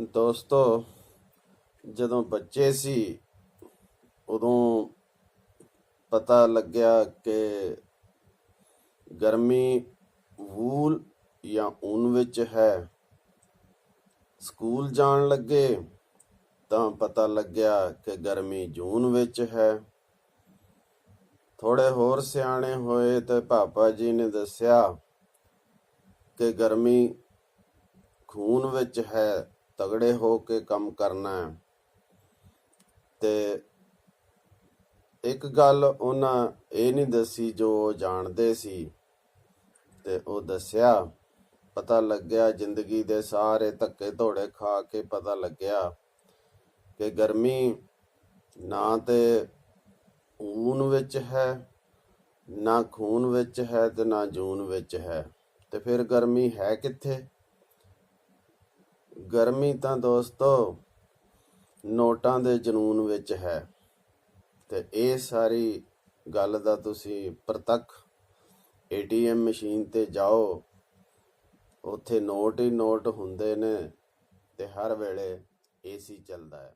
ਦੋਸਤੋ, ਜਦੋਂ ਬੱਚੇ ਸੀ, ਉਦੋਂ ਪਤਾ ਲੱਗਿਆ ਕਿ ਗਰਮੀ ਵੂਲ ਜਾਂ ਊਨ ਵਿੱਚ ਹੈ। ਸਕੂਲ ਜਾਣ ਲੱਗੇ ਤਾਂ ਪਤਾ ਲੱਗਿਆ ਕਿ ਗਰਮੀ ਜੂਨ ਵਿੱਚ ਹੈ। ਥੋੜੇ ਹੋਰ ਸਿਆਣੇ ਹੋਏ ਤੇ ਪਾਪਾ ਜੀ ਨੇ ਦੱਸਿਆ ਕਿ ਗਰਮੀ ਖੂਨ ਵਿੱਚ ਹੈ। ਤਗੜੇ ਹੋ ਕੇ ਕੰਮ ਕਰਨਾ ਹੈ। ਤੇ ਇੱਕ ਗੱਲ ਉਹਨਾਂ ਇਹ ਨਹੀਂ ਦੱਸੀ ਜੋ ਜਾਣਦੇ ਸੀ। ਤੇ ਉਹ ਦੱਸਿਆ, ਪਤਾ ਲੱਗਿਆ ਜ਼ਿੰਦਗੀ ਦੇ ਸਾਰੇ ਧੱਕੇ ਧੋੜੇ ਖਾ ਕੇ ਪਤਾ ਲੱਗਿਆ ਕਿ ਗਰਮੀ ਨਾ ਤੇ ਊਨ ਵਿੱਚ ਹੈ, ਨਾ ਖੂਨ ਵਿੱਚ ਹੈ ਤੇ ਨਾ ਜੂਨ ਵਿੱਚ ਹੈ। ਤੇ ਫਿਰ ਗਰਮੀ ਹੈ ਕਿੱਥੇ? ਗਰਮੀ ਤਾਂ ਦੋਸਤੋ ਨੋਟਾਂ ਦੇ ਜਨੂਨ ਵਿੱਚ ਹੈ। ਤੇ ਇਹ ਸਾਰੀ ਗੱਲ ਦਾ ਤੁਸੀਂ ਪ੍ਰਤੱਖ ਏਟੀਐਮ ਮਸ਼ੀਨ ਤੇ ਜਾਓ। ਉੱਥੇ ਨੋਟ ਹੀ ਨੋਟ ਹੁੰਦੇ ਨੇ ਤੇ ਹਰ ਵੇਲੇ ਏਸੀ ਚੱਲਦਾ ਹੈ।